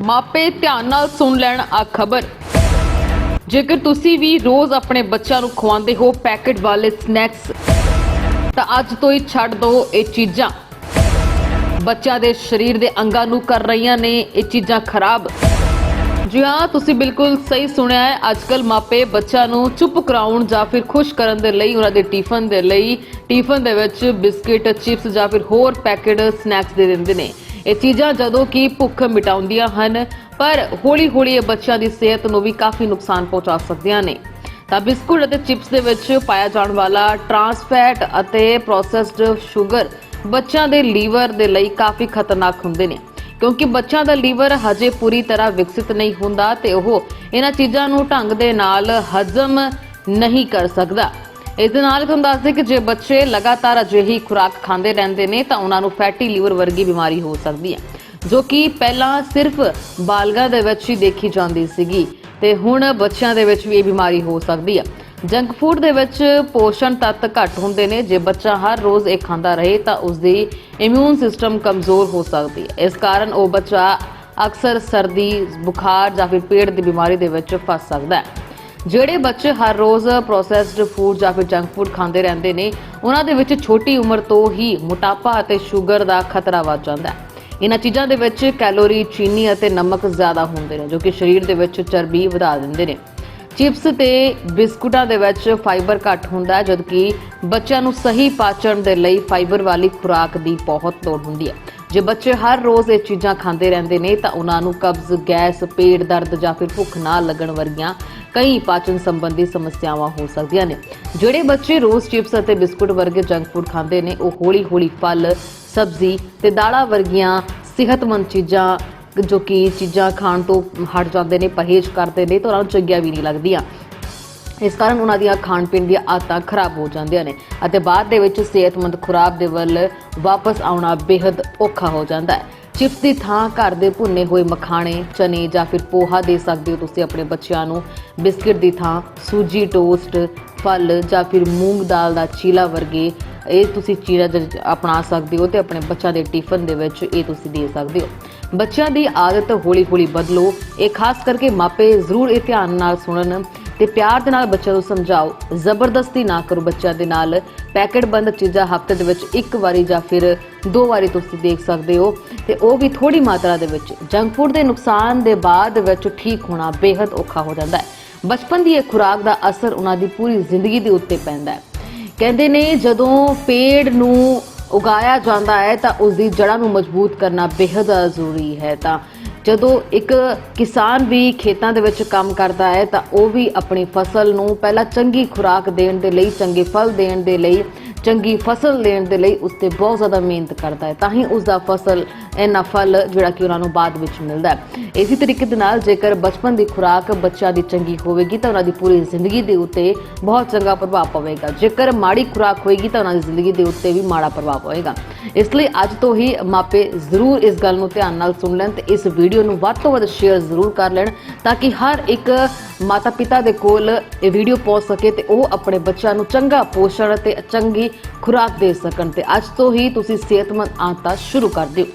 ਮਾਪੇ ਧਿਆਨ ਨਾਲ ਸੁਣ ਲੈਣ ਆ ਖਬਰ। ਜੇਕਰ ਤੁਸੀਂ ਵੀ ਰੋਜ਼ ਆਪਣੇ ਬੱਚਿਆਂ ਨੂੰ ਖਵਾਉਂਦੇ ਹੋ ਪੈਕੇਟ ਵਾਲੇ ਸਨੈਕਸ, ਤਾਂ ਅੱਜ ਤੋਂ ਹੀ ਛੱਡ ਦਿਓ ਇਹ ਚੀਜ਼ਾਂ। ਬੱਚਿਆਂ ਦੇ ਸਰੀਰ ਦੇ ਅੰਗਾਂ ਨੂੰ ਕਰ ਰਹੀਆਂ ਨੇ ਇਹ ਚੀਜ਼ਾਂ ਖਰਾਬ। ਜੀ ਹਾਂ, ਤੁਸੀਂ ਬਿਲਕੁਲ ਸਹੀ ਸੁਣਿਆ ਹੈ ਅੱਜਕੱਲ ਮਾਪੇ ਬੱਚਿਆਂ ਨੂੰ ਚੁੱਪ ਕਰਾਉਣ ਜਾਂ ਫਿਰ ਖੁਸ਼ ਕਰਨ ਦੇ ਲਈ, ਉਹਨਾਂ ਦੇ ਟਿਫਨ ਦੇ ਲਈ, ਟਿਫਨ ਦੇ ਵਿੱਚ ਬਿਸਕਿਟ, ਚਿਪਸ ਜਾਂ ਫਿਰ ਹੋਰ ਪੈਕੇਟ ਸਨੈਕਸ ਦੇ ਦਿੰਦੇ ਨੇ। ਇਹ ਚੀਜ਼ਾਂ ਜਦੋਂ ਕਿ ਭੁੱਖ ਮਿਟਾਉਂਦੀਆਂ ਹਨ, ਪਰ ਹੌਲੀ-ਹੌਲੀ ਇਹ ਬੱਚਿਆਂ ਦੀ ਸਿਹਤ ਨੂੰ ਵੀ ਕਾਫੀ ਨੁਕਸਾਨ ਪਹੁੰਚਾ ਸਕਦੀਆਂ ਨੇ। ਤਾਂ ਬਿਸਕੁਟ ਅਤੇ ਚਿਪਸ ਦੇ ਵਿੱਚ ਪਾਇਆ ਜਾਣ ਵਾਲਾ ਟਰਾਂਸ ਫੈਟ ਅਤੇ ਪ੍ਰੋਸੈਸਡ ਸ਼ੂਗਰ ਬੱਚਿਆਂ ਦੇ ਲੀਵਰ ਦੇ ਲਈ ਕਾਫੀ ਖਤਰਨਾਕ ਹੁੰਦੇ ਨੇ। ਕਿਉਂਕਿ ਬੱਚਿਆਂ ਦਾ ਲੀਵਰ ਹਜੇ ਪੂਰੀ ਤਰ੍ਹਾਂ ਵਿਕਸਿਤ ਨਹੀਂ ਹੁੰਦਾ ਤੇ ਉਹ ਇਹਨਾਂ ਚੀਜ਼ਾਂ ਨੂੰ ਢੰਗ ਦੇ ਨਾਲ ਹਜ਼ਮ ਨਹੀਂ ਕਰ ਸਕਦਾ। ਇਸ ਦੇ ਨਾਲ ਤੁਹਾਨੂੰ ਦੱਸਦੇ ਕਿ ਜੇ ਬੱਚੇ ਲਗਾਤਾਰ ਅਜਿਹੀ ਖੁਰਾਕ ਖਾਂਦੇ ਰਹਿੰਦੇ ਨੇ ਤਾਂ ਉਹਨਾਂ ਨੂੰ ਫੈਟੀ ਲੀਵਰ ਵਰਗੀ ਬਿਮਾਰੀ ਹੋ ਸਕਦੀ ਹੈ, ਜੋ ਕਿ ਪਹਿਲਾਂ ਸਿਰਫ ਬਾਲਗਾਂ ਦੇ ਵਿੱਚ ਹੀ ਦੇਖੀ ਜਾਂਦੀ ਸੀਗੀ ਤੇ ਹੁਣ ਬੱਚਿਆਂ ਦੇ ਵਿੱਚ ਵੀ ਇਹ ਬਿਮਾਰੀ ਹੋ ਸਕਦੀ ਹੈ। ਜੰਕ ਫੂਡ ਦੇ ਵਿੱਚ ਪੋਸ਼ਣ ਤੱਤ ਘੱਟ ਹੁੰਦੇ ਨੇ, ਜੇ ਬੱਚਾ ਹਰ ਰੋਜ਼ ਇਹ ਖਾਂਦਾ ਰਹੇ ਤਾਂ ਉਸ ਦੀ ਇਮਿਊਨ ਸਿਸਟਮ ਕਮਜ਼ੋਰ ਹੋ ਸਕਦੀ ਹੈ। ਇਸ ਕਾਰਨ ਉਹ ਬੱਚਾ ਅਕਸਰ ਸਰਦੀ, ਬੁਖਾਰ ਜਾਂ ਫਿਰ ਪੇਟ ਦੀ ਬਿਮਾਰੀ ਦੇ ਵਿੱਚ ਫਸ ਸਕਦਾ ਹੈ। ਜਿਹੜੇ ਬੱਚੇ ਹਰ ਰੋਜ਼ ਪ੍ਰੋਸੈਸਡ ਫੂਡ ਜਾਂ ਫਿਰ ਜੰਕ ਫੂਡ ਖਾਂਦੇ ਰਹਿੰਦੇ ਨੇ, ਉਹਨਾਂ ਦੇ ਵਿੱਚ ਛੋਟੀ ਉਮਰ ਤੋਂ ਹੀ ਮੋਟਾਪਾ ਅਤੇ ਸ਼ੂਗਰ ਦਾ ਖਤਰਾ ਵੱਧ ਜਾਂਦਾ ਹੈ। ਇਹਨਾਂ ਚੀਜ਼ਾਂ ਦੇ ਵਿੱਚ ਕੈਲੋਰੀ, ਚੀਨੀ ਅਤੇ ਨਮਕ ਜ਼ਿਆਦਾ ਹੁੰਦੇ ਨੇ, ਜੋ ਕਿ ਸਰੀਰ ਦੇ ਵਿੱਚ ਚਰਬੀ ਵਧਾ ਦਿੰਦੇ ਨੇ। ਚਿਪਸ ਤੇ ਬਿਸਕੁਟਾਂ ਦੇ ਵਿੱਚ ਫਾਈਬਰ ਘੱਟ ਹੁੰਦਾ ਹੈ, ਜਦਕਿ ਬੱਚਿਆਂ ਨੂੰ ਸਹੀ ਪਾਚਣ ਦੇ ਲਈ ਫਾਈਬਰ ਵਾਲੀ ਖੁਰਾਕ ਦੀ ਬਹੁਤ ਲੋੜ ਹੁੰਦੀ ਹੈ। ਜੇ ਬੱਚੇ ਹਰ ਰੋਜ਼ ਇਹ ਚੀਜ਼ਾਂ ਖਾਂਦੇ ਰਹਿੰਦੇ ਨੇ ਤਾਂ ਉਹਨਾਂ ਨੂੰ ਕਬਜ਼, ਗੈਸ, ਪੇਟ ਦਰਦ ਜਾਂ ਫਿਰ ਭੁੱਖ ਨਾ ਲੱਗਣ ਵਰਗੀਆਂ ਕਈ ਪਾਚਨ ਸੰਬੰਧੀ ਸਮੱਸਿਆਵਾਂ ਹੋ ਸਕਦੀਆਂ ਨੇ। ਜਿਹੜੇ ਬੱਚੇ ਰੋਜ਼ ਚਿਪਸ ਅਤੇ ਬਿਸਕੁਟ ਵਰਗੇ ਜੰਕ ਫੂਡ ਖਾਂਦੇ ਨੇ, ਉਹ ਹੌਲੀ-ਹੌਲੀ ਫਲ, ਸਬਜ਼ੀ ਤੇ ਦਾਲਾਂ ਵਰਗੀਆਂ ਸਿਹਤਮੰਦ ਚੀਜ਼ਾਂ ਜੋ ਕਿ ਚੀਜ਼ਾਂ ਖਾਣ ਤੋਂ ਹਟ ਜਾਂਦੇ ਨੇ, ਪਰਹੇਜ਼ ਕਰਦੇ ਨੇ ਤਾਂ ਉਹਨਾਂ ਨੂੰ ਚੰਗੀਆਂ ਵੀ ਨਹੀਂ ਲੱਗਦੀਆਂ। ਇਸ ਕਾਰਨ ਉਹਨਾਂ ਦੀਆਂ ਖਾਣ ਪੀਣ ਦੀਆਂ ਆਦਤਾਂ ਖਰਾਬ ਹੋ ਜਾਂਦੀਆਂ ਨੇ ਅਤੇ ਬਾਅਦ ਦੇ ਵਿੱਚ ਸਿਹਤਮੰਦ ਖੁਰਾਕ ਦੇ ਵੱਲ ਵਾਪਸ ਆਉਣਾ ਬੇहद ਔਖਾ ਹੋ ਜਾਂਦਾ ਹੈ। ਚਿਪਸ ਦੀ ਥਾਂ ਘਰ ਦੇ ਭੁੰਨੇ ਹੋਏ ਮਖਾਣੇ, ਚਨੇ ਜਾਂ ਫਿਰ ਪੋਹਾ ਦੇ ਸਕਦੇ ਹੋ ਤੁਸੀਂ ਆਪਣੇ ਬੱਚਿਆਂ ਨੂੰ। ਬਿਸਕਿਟ ਦੀ ਥਾਂ, ਸੂਜੀ ਟੋਸਟ, ਫਲ ਜਾਂ ਫਿਰ ਮੂੰਗ ਦਾਲ ਦਾ ਚੀਲਾ ਵਰਗੇ ਇਹ ਤੁਸੀਂ ਚੀਰਾ ਜ- ਅਪਣਾ ਸਕਦੇ ਹੋ ਤੇ ਆਪਣੇ ਬੱਚਿਆਂ ਦੇ ਟਿਫਨ ਦੇ ਵਿੱਚ ਇਹ ਤੁਸੀਂ ਦੇ ਸਕਦੇ ਹੋ। ਬੱਚਿਆਂ ਦੀ ਆਦਤ ਹੌਲੀ-ਹੌਲੀ ਬਦਲੋ। ਇਹ ਖਾਸ ਕਰਕੇ ਮਾਪੇ ਜ਼ਰੂਰ ਇਹ ਧਿਆਨ ਨਾਲ ਸੁਣਨ। ਤੇ ਪਿਆਰ ਦੇ ਨਾਲ ਬੱਚਿਆਂ ਨੂੰ ਸਮਝਾਓ। ਜ਼ਬਰਦਸਤੀ ਨਾ ਕਰੋ ਬੱਚਿਆਂ ਦੇ ਨਾਲ। ਪੈਕਟ ਬੰਦ ਚੀਜ਼ਾਂ ਹਫ਼ਤੇ ਦੇ ਵਿੱਚ ਇੱਕ ਵਾਰੀ ਜਾਂ ਫਿਰ ਦੋ ਵਾਰੀ ਤੁਸੀਂ ਦੇਖ ਸਕਦੇ ਹੋ। ਤੇ ਉਹ ਵੀ ਥੋੜੀ ਮਾਤਰਾ ਦੇ ਵਿੱਚ। ਜੰਕ ਫੂਡ ਦੇ ਨੁਕਸਾਨ ਦੇ ਬਾਅਦ ਵਿੱਚ ਠੀਕ ਹੋਣਾ ਬੇहद ਔਖਾ ਹੋ ਜਾਂਦਾ ਹੈ। ਬਚਪਨ ਦੀ ਇਹ ਖੁਰਾਕ ਦਾ ਅਸਰ ਉਹਨਾਂ ਦੀ ਪੂਰੀ ਜ਼ਿੰਦਗੀ ਦੇ ਉੱਤੇ ਪੈਂਦਾ ਹੈ। ਕਹਿੰਦੇ ਨੇ ਜਦੋਂ ਪੇੜ ਨੂੰ ਉਗਾਇਆ ਜਾਂਦਾ ਹੈ ਤਾਂ ਉਸ ਦੀ ਜੜ੍ਹਾਂ ਨੂੰ ਮਜ਼ਬੂਤ ਕਰਨਾ ਬੇहद ਜ਼ਰੂਰੀ ਹੈ ਤਾਂ ਜਦੋਂ ਇੱਕ ਕਿਸਾਨ ਵੀ ਖੇਤਾਂ ਦੇ ਵਿੱਚ ਕੰਮ ਕਰਦਾ ਹੈ ਤਾਂ ਉਹ ਵੀ ਆਪਣੀ ਫਸਲ ਨੂੰ ਪਹਿਲਾਂ ਚੰਗੀ ਖੁਰਾਕ ਦੇਣ ਦੇ ਲਈ, ਚੰਗੇ ਫਲ ਦੇਣ ਦੇ ਲਈ ਚੰਗੀ ਫਸਲ ਦੇਣ ਦੇ ਲਈ ਉਸ ਤੇ ਬਹੁਤ ਜ਼ਿਆਦਾ ਮਿਹਨਤ ਕਰਦਾ ਹੈ। ਤਾਂ ਹੀ ਉਸ ਦਾ ਫਸਲ, ਇੰਨਾ ਫਲ ਜਿਹੜਾ ਕਿ ਉਹਨਾਂ ਨੂੰ ਬਾਅਦ ਵਿੱਚ ਮਿਲਦਾ ਹੈ। ਇਸੇ ਤਰੀਕੇ ਦੇ ਨਾਲ ਜੇਕਰ ਬਚਪਨ ਦੀ ਖੁਰਾਕ ਬੱਚਿਆਂ ਦੀ ਚੰਗੀ ਹੋਵੇਗੀ ਤਾਂ ਉਹਨਾਂ ਦੀ ਪੂਰੀ ਜ਼ਿੰਦਗੀ ਦੇ ਉੱਤੇ ਬਹੁਤ ਚੰਗਾ ਪ੍ਰਭਾਵ ਪਵੇਗਾ। ਜੇਕਰ ਮਾੜੀ ਖੁਰਾਕ ਹੋਏਗੀ ਤਾਂ ਉਹਨਾਂ ਦੀ ਜ਼ਿੰਦਗੀ ਦੇ ਉੱਤੇ ਵੀ ਮਾੜਾ ਪ੍ਰਭਾਵ ਪਵੇਗਾ ਇਸ ਲਈ ਅੱਜ ਤੋਂ ਹੀ ਮਾਪੇ ਜ਼ਰੂਰ ਇਸ ਗੱਲ ਨੂੰ ਧਿਆਨ ਨਾਲ ਸੁਣ ਲੈਣ ਤੇ ਇਸ ਵੀਡੀਓ ਨੂੰ ਵੱਧ ਤੋਂ ਵੱਧ ਸ਼ੇਅਰ ਜ਼ਰੂਰ ਕਰ ਲੈਣ ਤਾਂ ਕਿ ਹਰ ਇੱਕ ਮਾਤਾ ਪਿਤਾ ਦੇ ਕੋਲ ਇਹ ਵੀਡੀਓ ਪਹੁੰਚ ਸਕੇ ਤੇ ਉਹ ਆਪਣੇ ਬੱਚਿਆਂ ਨੂੰ ਚੰਗਾ ਪੋਸ਼ਣ ਤੇ ਚੰਗੀ ਖੁਰਾਕ ਦੇ ਸਕਣ। ਤੇ ਅੱਜ ਤੋਂ ਹੀ ਤੁਸੀਂ ਸਿਹਤਮੰਦ ਆਦਤਾਂ ਸ਼ੁਰੂ ਕਰ ਦਿਓ।